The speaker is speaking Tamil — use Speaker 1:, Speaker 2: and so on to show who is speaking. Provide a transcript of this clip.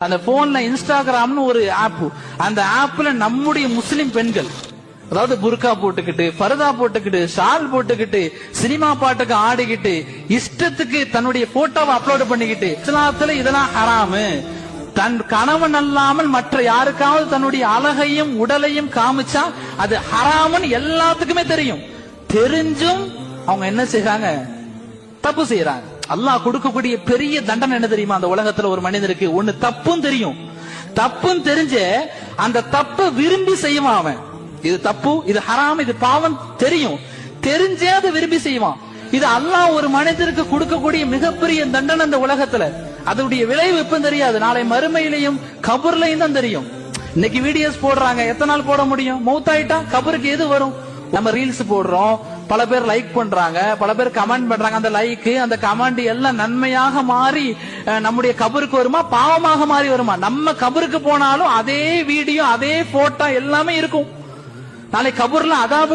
Speaker 1: அந்த போன்ல இன்ஸ்டாகிராம்னு ஒரு ஆப் அந்த ஆப்ல நம்முடைய முஸ்லிம் பெண்கள் அதாவது புர்கா போட்டுக்கிட்டு பரதா போட்டுக்கிட்டு ஷால் போட்டுக்கிட்டு சினிமா பாட்டுக்கு ஆடிக்கிட்டு இஷ்டத்துக்கு தன்னுடைய போட்டோவை அப்லோட் பண்ணிக்கிட்டு இஸ்லாத்துல இதெல்லாம் ஹராமு தன் கணவன் அல்லாமல் மற்ற யாருக்காவது தன்னுடைய அழகையும் உடலையும் காமிச்சா அது ஹராமுன்னு எல்லாத்துக்குமே தெரியும். தெரிஞ்சும் அவங்க என்ன செய்யறாங்க தப்பு செய்யறாங்க அல்லாஹ் கொடுக்கக்கூடிய பெரிய தண்டனை என்ன தெரியுமா? அந்த உலகத்துல ஒரு மனிதனுக்கு ஒண்ணு தப்பும் தெரியும். தப்பும் தெரிஞ்சு அந்த தப்பை விரும்பி செய்வான் அவன். இது தப்பு இது ஹராம் இது பாவம் தெரியும். தெரிஞ்சே அதை விரும்பி செய்வான். இது அல்லாஹ் ஒரு மனிதருக்கு கொடுக்கக்கூடிய மிகப்பெரிய தண்டனை அந்த உலகத்துல. அதனுடைய விளைவு எப்ப தெரியாது? நாளை மறுமையிலையும் கபூர்லயும் தான் தெரியும். இன்னைக்கு வீடியோஸ் போடுறாங்க. எத்தனை நாள் போட முடியும்? மௌத்தாயிட்டா? கபருக்கு எது வரும்? நம்ம ரீல்ஸ் போடுறோம். பல பேர் லைக் பண்றாங்க பல பேர் கமெண்ட் பண்றாங்க. அந்த லைக் அந்த கமெண்ட் எல்லாம் நன்மையாக மாறி நம்முடைய கபருக்கு வருமா? பாவமாக மாறி வருமா? நம்ம கபருக்கு போனாலும் அதே வீடியோ அதே போட்டோ எல்லாமே இருக்கும். நாளை கபூர்ல அதாபு